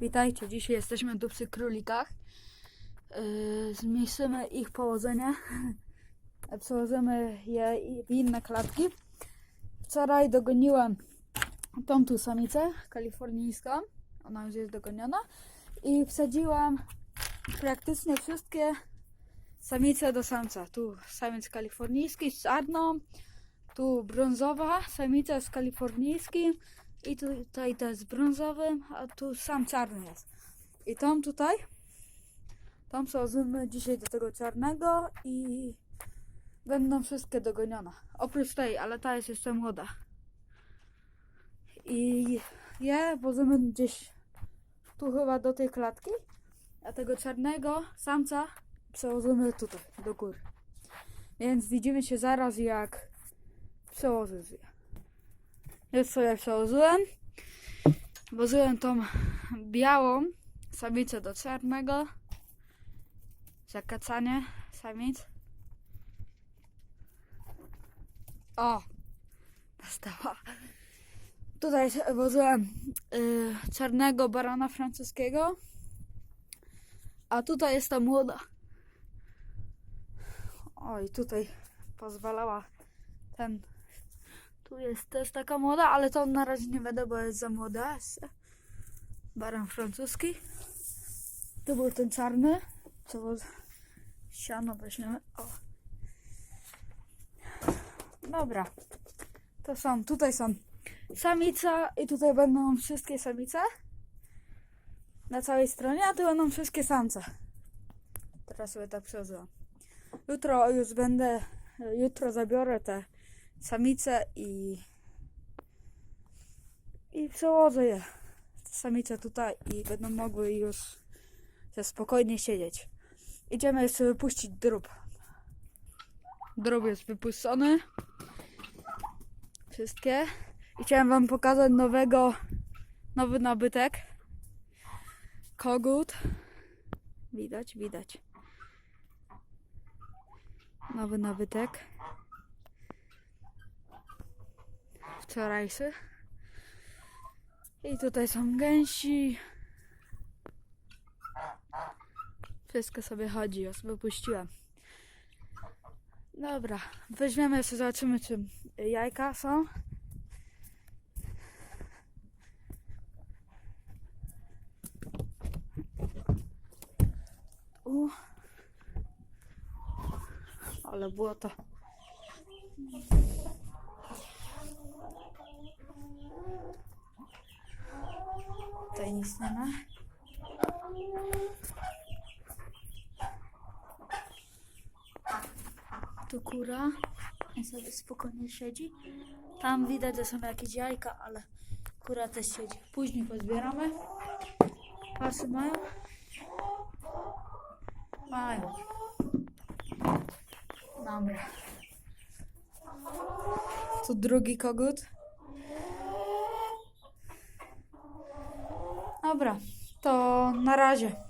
Witajcie, dzisiaj jesteśmy tu przy królikach. Yy, zmniejszymy ich położenie. Przełożymy je w inne klatki. Wczoraj dogoniłem tą tu samicę kalifornijską. Ona już jest dogoniona. I wsadziłem praktycznie wszystkie samice do samca. Tu samiec kalifornijski z czarną. Tu brązowa samica z kalifornijskim. I tu- tutaj też z brązowym, a tu sam czarny jest. I tą tutaj, tą przełożymy dzisiaj do tego czarnego i będą wszystkie dogonione. Oprócz tej, ale ta jest jeszcze młoda. I je włożymy gdzieś tu chyba do tej klatki, a tego czarnego samca przełożymy tutaj, do góry. Więc widzimy się zaraz jak przełożysz je. Już sobie przełożyłem. Włożyłem tą białą samicę do czarnego. Zakacanie samic. O! Dostała. Tutaj włożyłem y, czarnego barana francuskiego. A tutaj jest ta młoda. Oj, tutaj pozwalała ten tu jest też taka młoda, ale to na razie nie będę, bo jest za młoda. jeszcze. Baran francuski. Tu był ten czarny. Co było? Siano weźmiemy. O. Dobra. To są, tutaj są samica i tutaj będą wszystkie samice. Na całej stronie, a tu będą wszystkie samce. Teraz sobie tak przełożyłam. Jutro już będę, jutro zabiorę te samice i i przełożę je samice tutaj i będą mogły już ze spokojnie siedzieć. Idziemy jeszcze wypuścić drób. Drób jest wypuszczony. Wszystkie. I chciałem wam pokazać nowego, nowy nabytek. Kogut. Widać, widać. Nowy nabytek. Wczorajszy. I tutaj są gęsi. Wszystko sobie chodzi, już wypuściłem. Dobra, weźmiemy jeszcze, zobaczymy czy jajka są. U. Ale błoto. Tutaj nic nie ma. Tu kura. On sobie spokojnie siedzi. Tam widać, że są jakieś jajka, ale kura też siedzi. Później pozbieramy. Pasy mają? Mają. Dobra. Tu drugi kogut. Dobra, to na razie.